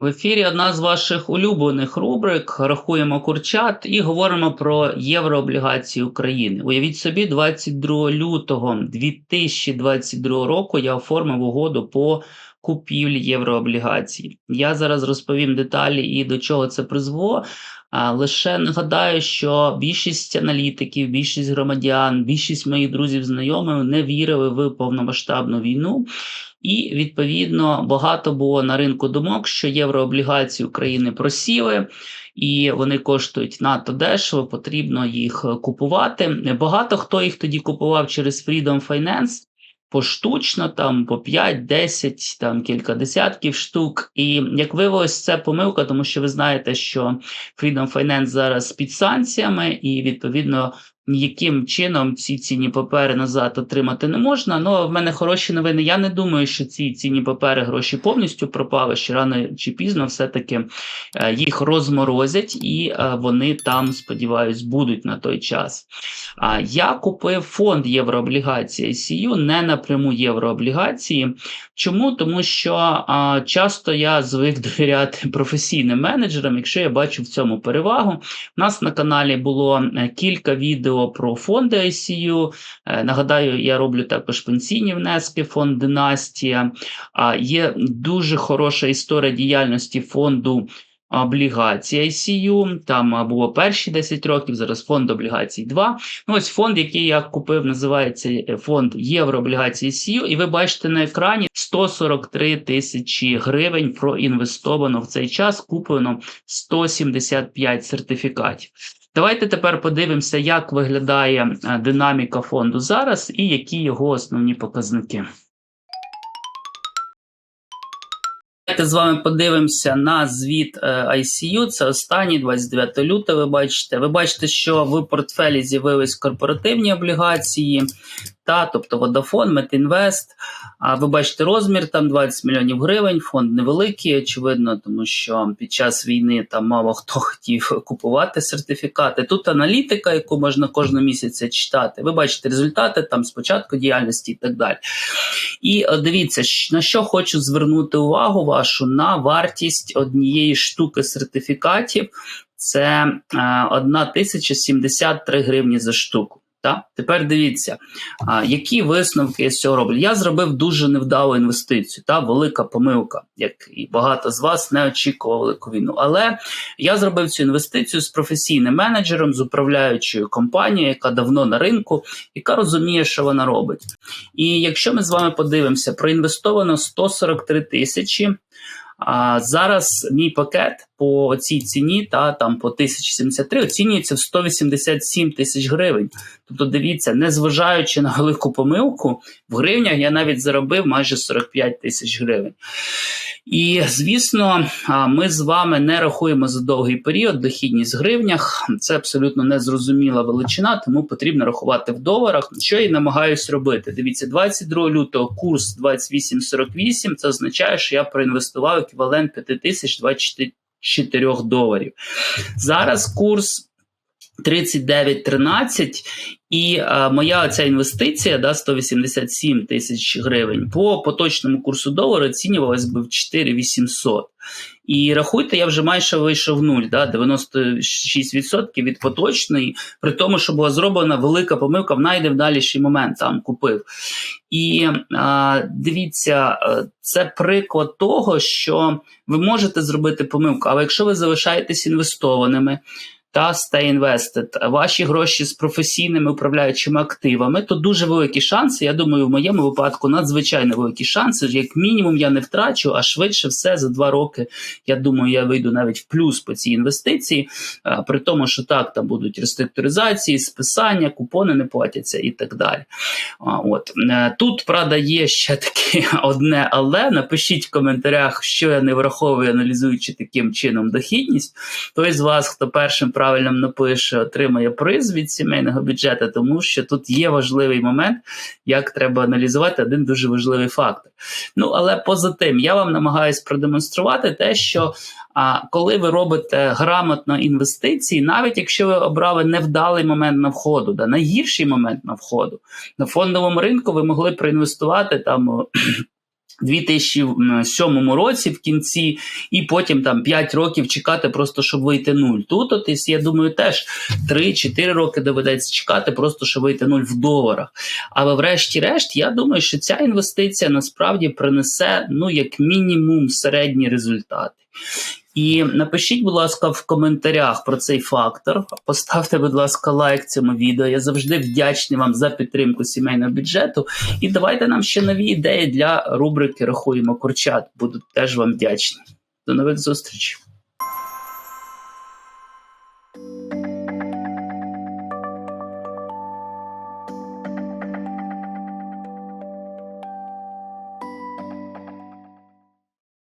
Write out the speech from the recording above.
В ефірі одна з ваших улюблених рубрик Рахуємо курчат і говоримо про єврооблігації України. Уявіть собі, 22 лютого 2022 року я оформив угоду по купівлі єврооблігацій. Я зараз розповім деталі і до чого це призвело. Лише нагадаю, що більшість аналітиків, більшість громадян, більшість моїх друзів, знайомих не вірили в повномасштабну війну. І відповідно багато було на ринку думок, що єврооблігації України просіли, і вони коштують надто дешево, потрібно їх купувати. Багато хто їх тоді купував через Freedom Finance. Поштучно, там по 5, 10, там кілька десятків штук. І як виявилось, це помилка, тому що ви знаєте, що Freedom Finance зараз під санкціями, і відповідно ніяким чином ці цінні папери назад отримати не можна. Ну в мене хороші новини. Я не думаю, що ці цінні папери гроші повністю пропали. Ще рано чи пізно все-таки е, їх розморозять, і е, вони там, сподіваюсь, будуть на той час. А я купив фонд єврооблігації ICU, не напряму єврооблігації. Чому? Тому що часто я звик довіряти професійним менеджерам, якщо я бачу в цьому перевагу. У нас на каналі було е, кілька відео про фонди ICU. Е, Нагадаю, я роблю також пенсійні внески, фонд Династія. Є дуже хороша історія діяльності фонду. Облігації ICU, там було перші 10 років, зараз фонд облігацій 2. Ну, ось фонд, який я купив, називається е, фонд Єврооблігації ICU, і ви бачите на екрані 143 тисячі гривень проінвестовано в цей час, куплено 175 сертифікатів. Давайте тепер подивимося, як виглядає е, динаміка фонду зараз і які його основні показники. Давайте з вами подивимося на звіт е, ICU. Це останній 29 лютого. Ви бачите. Ви бачите, що в портфелі з'явились корпоративні облігації, та, тобто Vodafone, Метінвест. А ви бачите розмір там 20 мільйонів гривень. Фонд невеликий, очевидно, тому що під час війни там мало хто хотів купувати сертифікати. Тут аналітика, яку можна кожного місяця читати. Ви бачите результати там спочатку діяльності і так далі. І е, дивіться, на що хочу звернути увагу вашу на вартість однієї штуки сертифікатів. Це е, 1073 гривні за штуку. Та? Тепер дивіться, а, які висновки я з цього роблю. Я зробив дуже невдалу інвестицію, та велика помилка, як і багато з вас не очікували велику війну. Але я зробив цю інвестицію з професійним менеджером, з управляючою компанією, яка давно на ринку, яка розуміє, що вона робить. І якщо ми з вами подивимося, проінвестовано 143 тисячі. А зараз мій пакет по цій ціні, та там по 1073, оцінюється в 187 тисяч гривень. Тобто, дивіться, незважаючи на велику помилку, в гривнях я навіть заробив майже 45 тисяч гривень. І звісно, ми з вами не рахуємо за довгий період дохідність в гривнях. Це абсолютно незрозуміла величина, тому потрібно рахувати в доларах, що і намагаюсь робити. Дивіться, 22 лютого курс 28,48. Це означає, що я проінвестував еквівалент 5024 доларів. Зараз курс 39,13. І е, моя ця інвестиція, да, 187 тисяч гривень, по поточному курсу долара оцінювалась би в 4800. І рахуйте, я вже майже вийшов в нуль, да, 96% від поточної, при тому, що була зроблена велика помилка в найневдаліший момент там купив. І е, дивіться, е, це приклад того, що ви можете зробити помилку, але якщо ви залишаєтесь інвестованими, та Stay Invested, ваші гроші з професійними управляючими активами, то дуже великі шанси. Я думаю, в моєму випадку надзвичайно великі шанси. Як мінімум, я не втрачу, а швидше все за два роки. Я думаю, я вийду навіть в плюс по цій інвестиції, при тому, що так, там будуть реструктуризації, списання, купони не платяться і так далі. От Е, тут, правда, є ще таке одне, але напишіть в коментарях, що я не враховую, аналізуючи таким чином дохідність. Той з вас, хто першим правильно напише, отримає приз від сімейного бюджету, тому що тут є важливий момент, як треба аналізувати один дуже важливий фактор. Ну, але поза тим, я вам намагаюсь продемонструвати те, що а, коли ви робите грамотно інвестиції, навіть якщо ви обрали невдалий момент на входу, да, найгірший момент на входу, на фондовому ринку ви могли проінвестувати там. О, 2007 році в кінці, і потім там 5 років чекати, просто щоб вийти нуль. Тут, от, я думаю, теж 3-4 роки доведеться чекати, просто щоб вийти нуль в доларах. Але врешті-решт, я думаю, що ця інвестиція насправді принесе ну, як мінімум середні результати. І напишіть, будь ласка, в коментарях про цей фактор. Поставте, будь ласка, лайк цьому відео. Я завжди вдячний вам за підтримку сімейного бюджету. І давайте нам ще нові ідеї для рубрики Рахуємо курчат. Буду теж вам вдячний. До нових зустрічей.